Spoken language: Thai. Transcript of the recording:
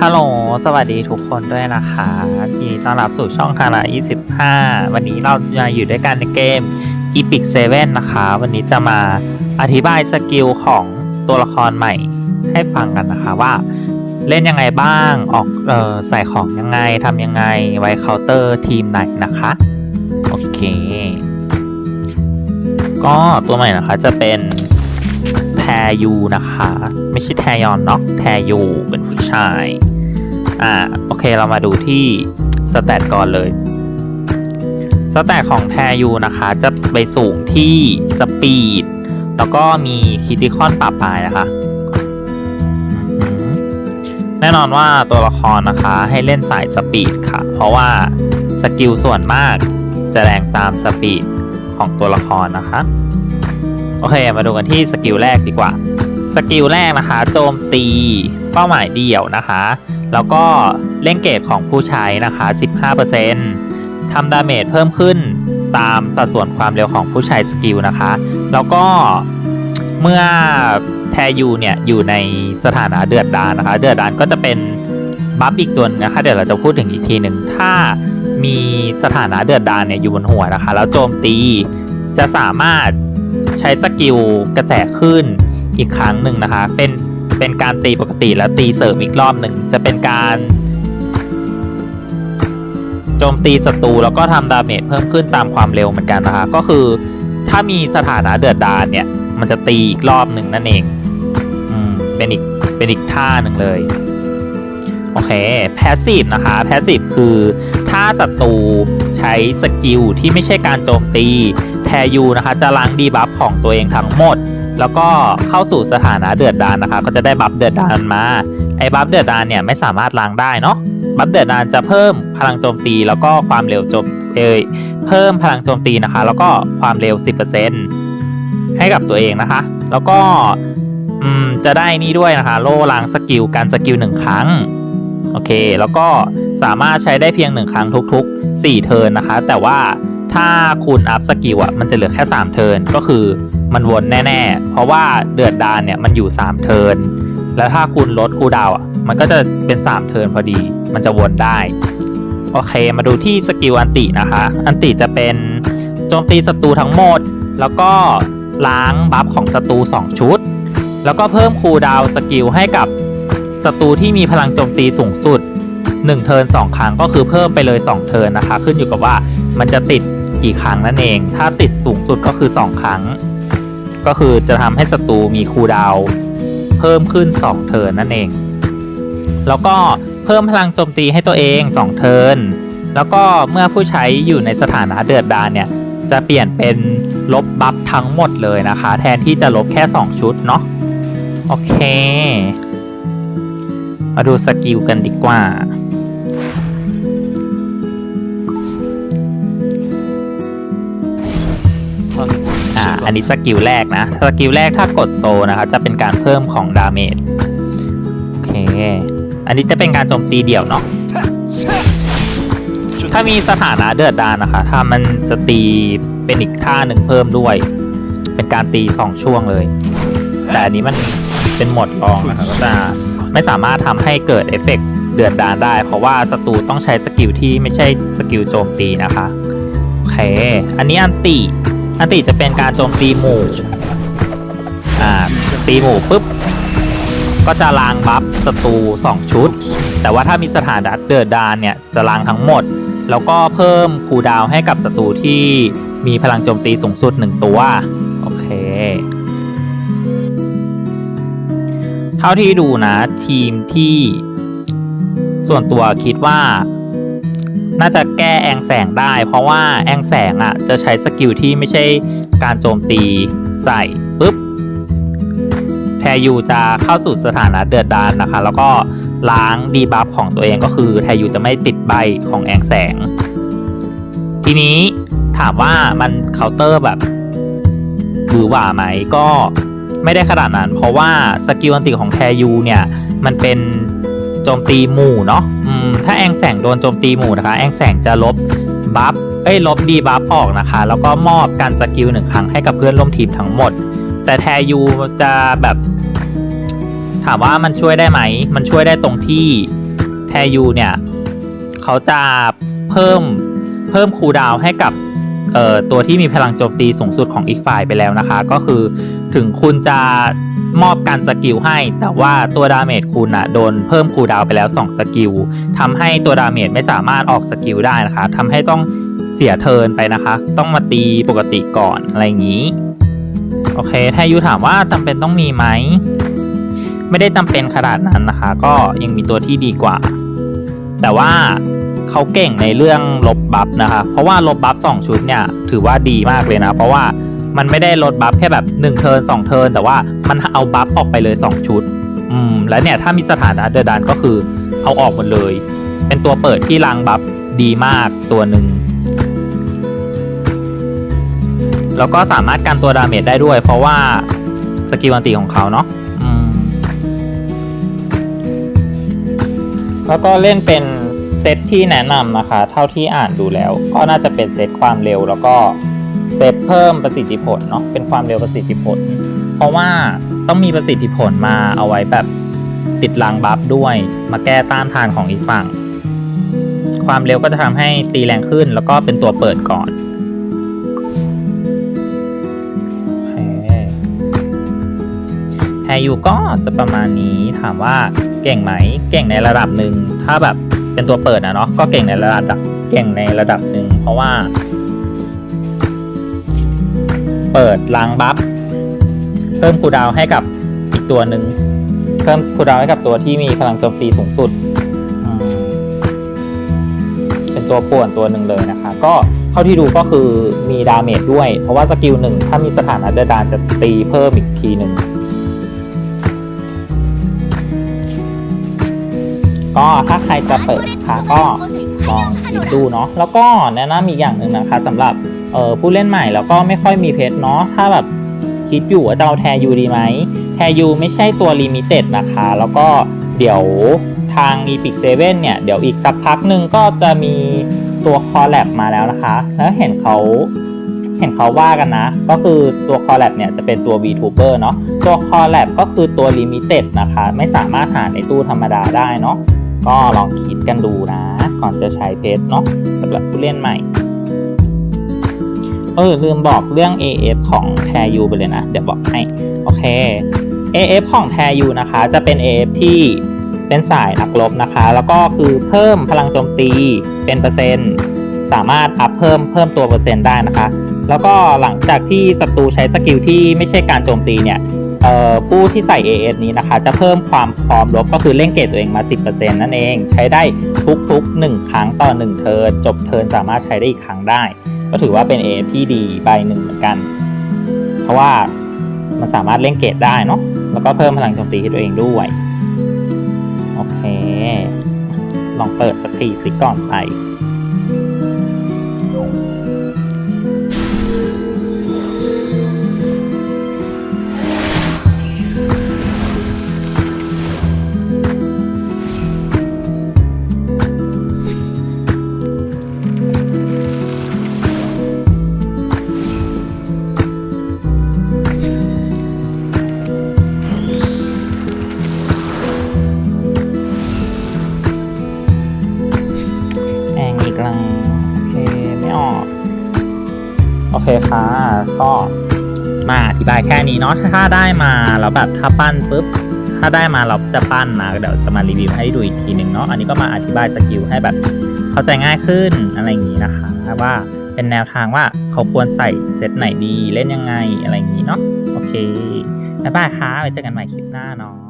ฮัลโหล สวัสดีทุกคนด้วยนะคะยินดีต้อนรับสู่ช่องคารา25 วันนี้เราจะอยู่ด้วยกันในเกม Epic 7 นะคะ วันนี้จะมาอธิบายสกิลของตัวละครใหม่ให้ฟังกันนะคะว่าเล่นยังไงบ้าง ออกออใส่ของยังไงทำยังไง ไว้เคาน์เตอร์ทีมไหนนะคะ โอเค ก็ตัวใหม่นะคะจะเป็นแทยูนะคะ ไม่ใช่แทยอนเนาะแทยูเป็นู้ชายอ่าโอเคเรามาดูที่สแตทก่อนเลยสแตทของแทยูนะคะ จะไปสูงที่สปีดแล้วก็มีคิติคอนปราบปลายนะคะแน่นอนว่าตัวละครนะคะให้เล่นสายสปีดค่ะ เพราะว่าสกิลส่วนมากจะแรงตามสปีดของตัวละครนะคะ โอเค มาดูกันที่สกิลแรกดีกว่า สกิลแรกนะคะ โจมตีเป้าหมายเดี่ยวนะคะ แล้วก็เล่นเกรดของผู้ใช้นะคะ 15%ทำดาเมจเพิ่มขึ้นตามสัดส่วนความเร็วของผู้ใช้สกิลนะคะ แล้วก็เมื่อแทยูเนี่ยอยู่ในสถานะเดือดดานนะคะ เดือดดานก็จะเป็นบัฟอีกตัวนึงนะคะ เดี๋ยวเราจะพูดถึงอีกทีหนึ่งถ้ามีสถานะเดือดดานเนี่ยอยู่บนหัวนะคะ แล้วโจมตีจะสามารถใช้สกิลกระแสขึ้น อีกครั้งหนึ่งนะคะ เป็นเป็นการตีปกติแล้วตีเสริมอีกรอบหนึ่งจะเป็นการโจมตีศัตรูแล้วก็ทำดาเมจเพิ่มขึ้นตามความเร็วเหมือนกันนะคะ ก็คือถ้ามีสถานะเดือดดาลเนี่ย มันจะตีอีกรอบหนึ่งนั่นเองอืมเป็นอีกเป็นอีกท่าหนึ่งเลยโอเคแพสซีฟนะคะแพสซีฟคือถ้าศัตรูใช้สกิลที่ไม่ใช่การโจมตีแทยูนะคะ จะล้างดีบัฟของตัวเองทั้งหมด แล้วก็เข้าสู่สถานะเดือดดานนะคะ ก็จะได้บัฟเดือดดานมาไอ้บัฟเดือดดานเนี่ยไม่สามารถล้างได้เนาะบัฟเดือดดานจะเพิ่มพลังโจมตีแล้วก็ความเร็วโจมเอยเพิ่มพลังโจมตีนะคะ แล้วก็ความเร็ว 10%ให้กับตัวเองนะคะ แล้วก็อืมจะได้นี่ด้วยนะคะ โล่ล้างสกิลการสกิลหนึ่งครั้งโอเค แล้วก็สามารถใช้ได้เพียงหนึ่งครั้งทุกๆ 4 เทิร์นนะคะ แต่ว่าถ้าคุณอัพสกิลอะมันจะเหลือแค่ 3 เทิร์นก็คือ มันวนแน่ๆ เพราะว่าเดือดดานเนี่ยมันอยู่ 3 เทินแล้วถ้าคุณลดคูดาวอะมันก็จะเป็น 3 เทินพอดี มันจะวนได้ โอเค มาดูที่สกิลอันตินะคะ อันติจะเป็นโจมตีศัตรูทั้งหมด แล้วก็ล้างบัฟของศัตรู2 ชุด แล้วก็เพิ่มคูดาวสกิลให้กับศัตรูที่มีพลังโจมตีสูงสุด 1 เทิน2 ครั้งก็คือเพิ่มไปเลย 2 เทินนะคะ ขึ้นอยู่กับว่ามันจะติดกี่ครั้งนั่นเอง ถ้าติดสูงสุดก็คือ 2 ครั้ง ก็คือจะทำให้ศัตรูมีคูดาวเพิ่มขึ้น 2 เทิร์นนั่นเอง แล้วก็เพิ่มพลังโจมตีให้ตัวเอง 2 เทิร์นแล้วก็เมื่อผู้ใช้อยู่ในสถานะเดือดดานเนี่ย จะเปลี่ยนเป็นลบบัฟทั้งหมดเลยนะคะ แทนที่จะลบแค่ 2 ชุดเนาะโอเค มาดูสกิลกันดีกว่า อันนี้สกิลแรกนะสกิลแรกถ้ากดโซนะคะจะเป็นการเพิ่มของดาเมจโอเค อันนี้จะเป็นการโจมตีเดี่ยวเนาะถ้ามีสถานะเดือดดานนะคะ ถ้ามันจะตีเป็นอีกท่าหนึ่งเพิ่มด้วย เป็นการตีสองช่วงเลย แต่อันนี้มันเป็นหมดรองนะคะก็จะไม่สามารถทำให้เกิดเอฟเฟกต์เดือดดานได้ เพราะว่าศัตรูต้องใช้สกิลที่ไม่ใช่สกิลโจมตีนะคะโอเค อันนี้อันติ อันติจะเป็นการโจมตีหมู่อ่าตีหมู่ปุ๊บ ก็จะล้างบัฟศัตรู2 ชุด แต่ว่าถ้ามีสถานะเดือดดานเนี่ย จะล้างทั้งหมด แล้วก็เพิ่มคูดาวให้กับศัตรูที่มีพลังโจมตีสูงสุด 1 ตัว โอเค เท่าที่ดูนะทีมที่ส่วนตัวคิดว่า น่าจะแก้แองแสงได้ เพราะว่าแองแสงอะจะใช้สกิลที่ไม่ใช่การโจมตีใส่ปุ๊บแทยูจะเข้าสู่สถานะเดือดดานนะคะ แล้วก็ล้างดีบัฟของตัวเองก็คือแทยูจะไม่ติดใบของแองแสง ทีนี้ถามว่ามันเคาน์เตอร์แบบหรือหว่าไหมก็ไม่ได้ขนาดนั้น เพราะว่าสกิลอันติของแทยูเนี่ย มันเป็น โจมตีหมู่เนาะอืมถ้าแองแสงโดนโจมตีหมู่นะคะ แองแสงจะลบบัฟเอ้ยลบดีบัฟออกนะคะ แล้วก็มอบการสกิลหนึ่งครั้งให้กับเพื่อนร่วมทีมทั้งหมด แต่แทยูจะแบบ ถามว่ามันช่วยได้ไหม มันช่วยได้ตรงที่แทยูเนี่ยเขาจะเพิ่มเพิ่มคูดาวให้กับเอ่อตัวที่มีพลังโจมตีสูงสุดของอีกฝ่ายไปแล้วนะคะ ก็คือถึงคุณจะ มอบการสกิลให้ แต่ว่าตัวดาเมจคุณอะโดนเพิ่มคูดาวไปแล้ว 2 สกิลทำให้ตัวดาเมจไม่สามารถออกสกิลได้นะคะทำให้ต้องเสียเทินไปนะคะ ต้องมาตีปกติก่อนอะไรอย่างนี้ โอเคแทยูถามว่าจำเป็นต้องมีไหม ไม่ได้จำเป็นขนาดนั้นนะคะ ก็ยังมีตัวที่ดีกว่า แต่ว่าเขาเก่งในเรื่องลบบัฟนะคะ เพราะว่าลบบัฟสองชุดเนี่ยถือว่าดีมากเลยนะ เพราะว่า มันไม่ได้ลดบัฟแค่แบบ1เทิร์น2เทิร์นแต่ว่ามันเอาบัฟออกไปเลย 2 ชุด อืม แล้วเนี่ยถ้ามีสถานะเดอดันก็คือเอาออกหมดเลย เป็นตัวเปิดที่ล้างบัฟดีมากตัวหนึ่งแล้วก็สามารถกันตัวดาเมจได้ด้วย เพราะว่าสกิลอันตีของเขาเนาะแล้วก็เล่นเป็นเซตที่แนะนำนะคะ เท่าที่อ่านดูแล้ว ก็น่าจะเป็นเซตความเร็วแล้วก็ เซตเพิ่มประสิทธิผลเนาะเป็นความเร็วประสิทธิผล เพราะว่าต้องมีประสิทธิผลมาเอาไว้แบบติดรางบัฟด้วย มาแก้ต้านทานของอีกฝั่ง ความเร็วก็จะทำให้ตีแรงขึ้นแล้วก็เป็นตัวเปิดก่อนโอเคแฮยูก็จะประมาณนี้ถามว่าเก่งไหมเก่งในระดับหนึ่งถ้าแบบเป็นตัวเปิดนะเนาะก็เก่งในระดับเก่งในระดับหนึ่งเพราะว่า เปิดล้างบัฟเพิ่มคูดาวให้กับอีกตัวหนึ่งเพิ่มคูดาวให้กับตัวที่มีพลังโจมตีสูงสุด เป็นตัวป่วนตัวหนึ่งเลยนะคะ ก็เท่าที่ดูก็คือมีดาเมจด้วย เพราะว่าสกิลหนึ่งถ้ามีสถานะเดอร์ดานจะตีเพิ่มอีกทีหนึ่งก็ถ้าใครจะเปิดนะคะก็ลองคิดดูเนาะแล้วก็แนะนำอีกอย่างหนึ่งนะคะสำหรับ เออผู้เล่นใหม่แล้วก็ไม่ค่อยมีเพชรเนาะถ้าแบบคิดอยู่ว่าจะเอาแทยูดีไหมแทยูไม่ใช่ตัวลิมิเต็ดนะคะ แล้วก็เดี๋ยวทาง e p i c 7เซเว่นเนี่ย เดี๋ยวอีกสักพักหนึ่งก็จะมีตัวคอ l แลบมาแล้วนะคะ แล้วเห็นเขาเห็นเขาว่ากันนะ ก็คือตัวคอ l แลบเนี่ยจะเป็นตัว VTuber เนาะตัวคอ l แลบก็คือตัวลิมิเต็ดนะคะ ไม่สามารถหาในตู้ธรรมดาได้เนาะก็ลองคิดกันดูนะ ก่อนจะใช้เพชรเนาะสำหรับผู้เล่นใหม่ ออลืมบอกเรื่อง AF ของแทยูไปเลยนะ เดี๋ยวบอกให้ โอเค AF ของแทยูนะคะ จะเป็น AF ที่เป็นสายนักลบนะคะ แล้วก็คือเพิ่มพลังโจมตีเป็นเปอร์เซ็นต์สามารถอัพเพิ่มเพิ่มตัวเปอร์เซ็นต์ได้นะคะ แล้วก็หลังจากที่ศัตรูใช้สกิลที่ไม่ใช่การโจมตีเนี่ย ผู้ที่ใส่ AS นี้นะคะ จะเพิ่มความพร้อมลบก็คือเล่นเกรดตัวเองมา 10%นั่นเอง ใช้ได้ทุกๆ 1 ครั้งต่อ 1 เทิร์นจบเทิร์นสามารถใช้ได้อีกครั้งได้ ก็ถือว่าเป็น AF ที่ดีใบหนึ่งเหมือนกัน เพราะว่ามันสามารถเล่นเกรดได้เนาะแล้วก็เพิ่มพลังโจมตีให้ตัวเองด้วย โอเค ลองเปิดสักทีสิก่อนไป มาอธิบายแค่นี้เนาะถ้าได้มาแล้วแบบถ้าปั้นปุ๊บถ้าได้มาเราจะปั้นนะเดี๋ยวจะมารีวิวให้ดูอีกทีหนึ่งเนาะอันนี้ก็มาอธิบายสกิลให้แบบเข้าใจง่ายขึ้นอะไรอย่างนี้นะคะว่าเป็นแนวทางว่าเขาควรใส่เซตไหนดีเล่นยังไงอะไรอย่างนี้เนาะโอเคบ๊ายบายค่ะไว้เจอกันใหม่คลิปหน้าเนาะ